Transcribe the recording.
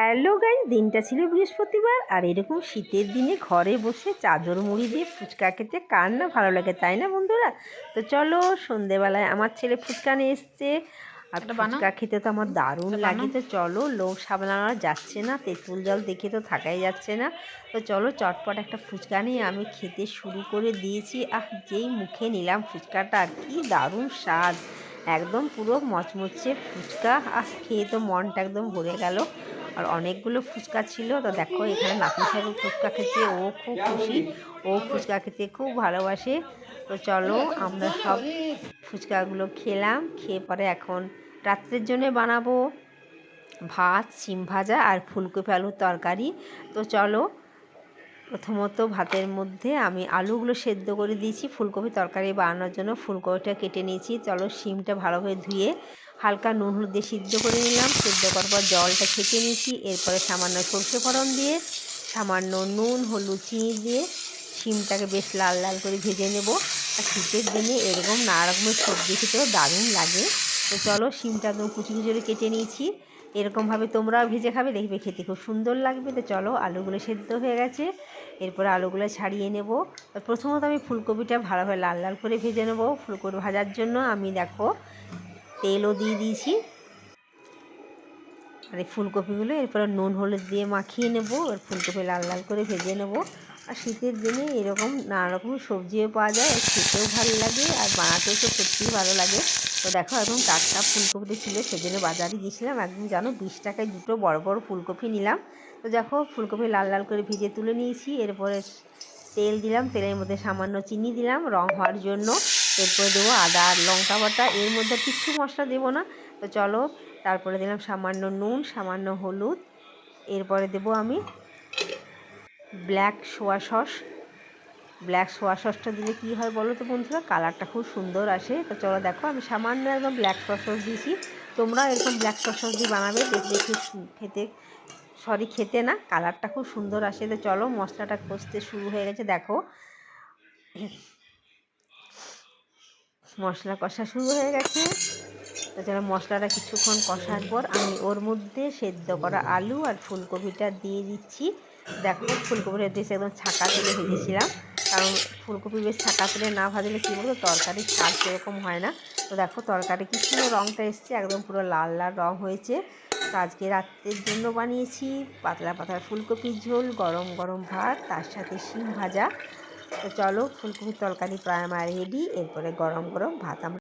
Hello guys দিনটা ছিল বৃহস্পতিবার আর এরকম শীতের দিনে ঘরে বসে চাদর মুড়ি দিয়ে ফুচকা খেতে কার না ভালো লাগে তাই না বন্ধুরা? তো চলো সন্ধেবেলায় আমার ছেলে ফুচকা নিয়ে এসছে আর ফুচকা খেতে তো আমার দারুণ লাগে। তো চলো লোক সামলানো যাচ্ছে না তেঁতুল জল দেখে তো থাকাই যাচ্ছে না। তো চলো চটপট একটা ফুচকা নিয়ে আমি খেতে শুরু করে দিয়েছি। আহ যেই মুখে নিলাম ফুচকাটা কি দারুণ স্বাদ। একদম পুরো মচমচে ফুচকা। আহ খেয়ে তো মনটা একদম ভরে গেল। আর অনেকগুলো ফুচকা ছিল। তো দেখো, এখানে নাতি সাহেব ফুচকা খেতে, ও খুব খুশি। ও ফুচকা খেতে খুব ভালোবাসে। তো চলো, আমরা সব ফুচকাগুলো খেলাম। খেয়ে পরে এখন রাত্রের জন্য বানাবো। ভাত, সিম ভাজা আর ফুলকপি আলুর তরকারি। তো চলো প্রথমত ভাতের মধ্যে আমি আলুগুলো সেদ্ধ করে দিয়েছি, ফুলকপি তরকারি বানানোর জন্য ফুলকপিটা কেটে নিয়েছি। চলো শিমটা ভালোভাবে ধুয়ে হালকা নুন হলুদ দিয়ে সিদ্ধ করে নিলাম। সিদ্ধ করার পর জলটা ছেঁকে নিয়েছি, এরপরে সামান্য সর্ষে ফোড়ন দিয়ে সামান্য নুন, হলুদ, চিনি দিয়ে শিমটাকে বেশ লাল লাল করে ভেজে নেব। আর শীতের দিনে এরকম নানা রকমের সবজি খেতেও দারুণ লাগে। তো চলো শিমটা একদম কুচি কুচি করে কেটে নিয়েছি। এরকমভাবে তোমরাও ভেজে খাবে, দেখবে খেতে খুব সুন্দর লাগবে। তো চলো, আলুগুলো সেদ্ধ হয়ে গেছে। এরপরে আলুগুলো ছাড়িয়ে নেব। প্রথমত আমি ফুলকপিটা ভালোভাবে লাল লাল করে ভেজে নেব। ফুলকপি ভাজার জন্য আমি দেখো তেলও দিয়ে দিয়েছি। আর এই ফুলকপিগুলো এরপরে নুন, হলুদ দিয়ে মাখিয়ে নেব আর ফুলকপি লাল লাল করে ভেজে নেব। আর শীতের দিনে এরকম নানা রকম সবজিও পাওয়া যায় খেতেও ভালো লাগে, আর বানাতেও তো সত্যিই ভালো লাগে। তো দেখো একদম টাটকা ফুলকপিটা ছিল, সেজন্য বাজারে গিয়েছিলাম। একদম জানো, বিশ টাকায় দুটো বড় বড় ফুলকপি নিলাম। তো দেখো, ফুলকপি লাল লাল করে ভিজে তুলে নিয়েছি। এরপরে তেল দিলাম, তেলের মধ্যে সামান্য চিনি দিলাম, রং হওয়ার জন্য। এরপরে দেবো আদা আর লঙ্কা বাটা। এর মধ্যে কিচ্ছু মশলা দেবো না। তো চলো তারপরে দিলাম সামান্য নুন, সামান্য হলুদ। এরপরে দেবো আমি black soya sauce. Black soya সসটা দিলে কী হয় বলো তো বন্ধুরা? কালারটা খুব সুন্দর আসে। তো চলো দেখো, আমি সামান্য একদম ব্ল্যাক সস সস দিয়েছি। তোমরা এরকম ব্ল্যাক সস সস দিয়ে বানাবে দেখবে খুব খেতে, সরি খেতে না, কালারটা খুব সুন্দর আসে। তো চলো, মশলাটা কষতে শুরু হয়ে গেছে, দেখো। মশলা কষা শুরু হয়ে গেছে। তো চলো মশলাটা কিছুক্ষণ কষার পর আমি ওর মধ্যে সেদ্ধ করা আলু আর ফুলকপিটা দিয়ে দিচ্ছি। দেখো ফুলকপিটা দিয়েছি একদম ছাকা তুলে ভেজেছিলাম। কারণ ফুলকপি বেশ ছাকা তুলে না ভাজলে কী বলতো, তরকারির স্বাদ সেরকম হয় না। তো দেখো, তরকারি কি রঙটা এসছে, একদম পুরো লাল লাল রঙ হয়েছে। তো আজকে রাত্রের জন্য বানিয়েছি পাতলা পাতলা ফুলকপির ঝোল, গরম গরম ভাত, তার সাথে শিম ভাজা। তো চলো, ফুলকপির তরকারি প্রায় আমার রেডি এরপরে গরম গরম ভাত আমরা